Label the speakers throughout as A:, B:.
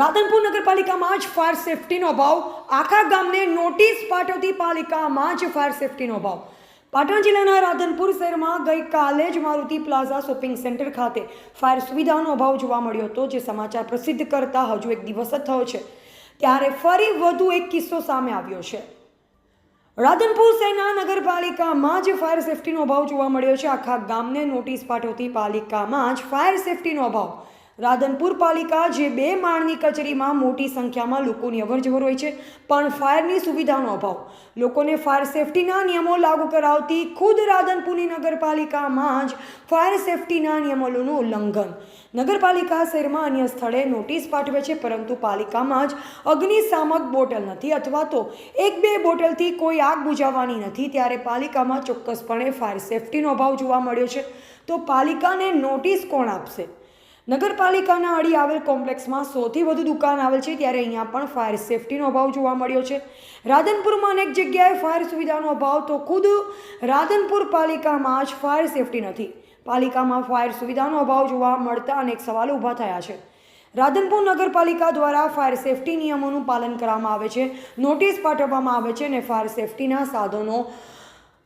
A: રાધનપુર નગરપાલિકામાં જ ફાયર સેફટીનો અભાવ. આખા ગામને નોટિસ પાઠવતી પાલિકામાં જ ફાયર સેફટીનો અભાવ. પાટણ જિલ્લાના રાધનપુર શહેરમાં ગઈકાલે જ મારુતિ પ્લાઝા શોપિંગ સેન્ટર ખાતે ફાયર સુવિધાનો અભાવ જોવા મળ્યો હતો, જે સમાચાર પ્રસિદ્ધ કરતા હજુ એક દિવસ જ થયો છે. ત્યારે ફરી વધુ એક કિસ્સો સામે આવ્યો છે. રાધનપુર શહેરના નગરપાલિકામાં જ ફાયર સેફટીનો અભાવ જોવા મળ્યો છે. આખા ગામને નોટિસ પાઠવતી પાલિકામાં જ ફાયર સેફટીનો અભાવ. રાધનપુર પાલિકા જે બે માળની કચેરીમાં મોટી સંખ્યામાં લોકોની અવરજવર હોય છે, પણ ફાયરની સુવિધાનો અભાવ. લોકોને ફાયર સેફટીના નિયમો લાગુ કરાવતી ખુદ રાધનપુરની નગરપાલિકામાં જ ફાયર સેફટીના નિયમોનું ઉલ્લંઘન. નગરપાલિકા શહેરમાં અન્ય સ્થળે નોટિસ પાઠવે છે, પરંતુ પાલિકામાં જ અગ્નિશામક બોટલ નથી અથવા તો એક બે બોટલથી કોઈ આગ બુઝાવવાની નથી, ત્યારે પાલિકામાં ચોક્કસપણે ફાયર સેફટીનો અભાવ જોવા મળ્યો છે. તો પાલિકાને નોટિસ કોણ આપશે? નગરપાલિકાના અડી આવેલ કોમ્પ્લેક્સમાં સૌથી વધુ દુકાન આવેલ છે ત્યારે અહીંયા પણ ફાયર સેફટીનો અભાવ જોવા મળ્યો છે. રાધનપુરમાં અનેક જગ્યાએ ફાયર સુવિધાનો અભાવ તો ખુદ રાધનપુર પાલિકામાં જ ફાયર સેફટી નથી. પાલિકામાં ફાયર સુવિધાનો અભાવ જોવા મળતા અનેક સવાલો ઊભા થયા છે. રાધનપુર નગરપાલિકા દ્વારા ફાયર સેફટી નિયમોનું પાલન કરવામાં આવે છે, નોટિસ પાઠવવામાં આવે છે અને ફાયર સેફટીના સાધનો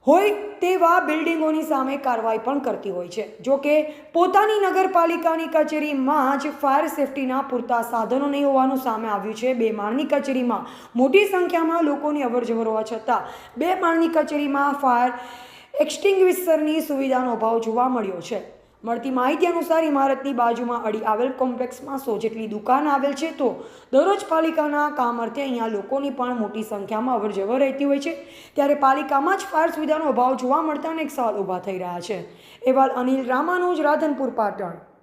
A: હોય તેવા બિલ્ડિંગોની સામે કાર્યવાહી પણ કરતી હોય છે. જો કે પોતાની નગરપાલિકાની કચેરીમાં જ ફાયર સેફટીના પૂરતા સાધનો નહીં હોવાનું સામે આવ્યું છે. બે માળની કચેરીમાં મોટી સંખ્યામાં લોકોની અવરજવર હોવા છતાં બે માળની કચેરીમાં ફાયર એક્સટિંગ્વિશરની સુવિધાનો અભાવ જોવા મળ્યો છે. મળતી માહિતી અનુસાર ઇમારતની બાજુમાં અડી આવેલ કોમ્પ્લેક્સમાં સો જેટલી દુકાન આવેલ છે તો દરરોજ પાલિકાના કામ અર્થે અહીંયા લોકોની પણ મોટી સંખ્યામાં અવરજવર રહેતી હોય છે. ત્યારે પાલિકામાં જ ફાયર સુવિધાનો અભાવ જોવા મળતા અનેક સવાલ ઊભા થઈ રહ્યા છે. એવા અનિલ રામાનુજ, રાધનપુર, પાટણ.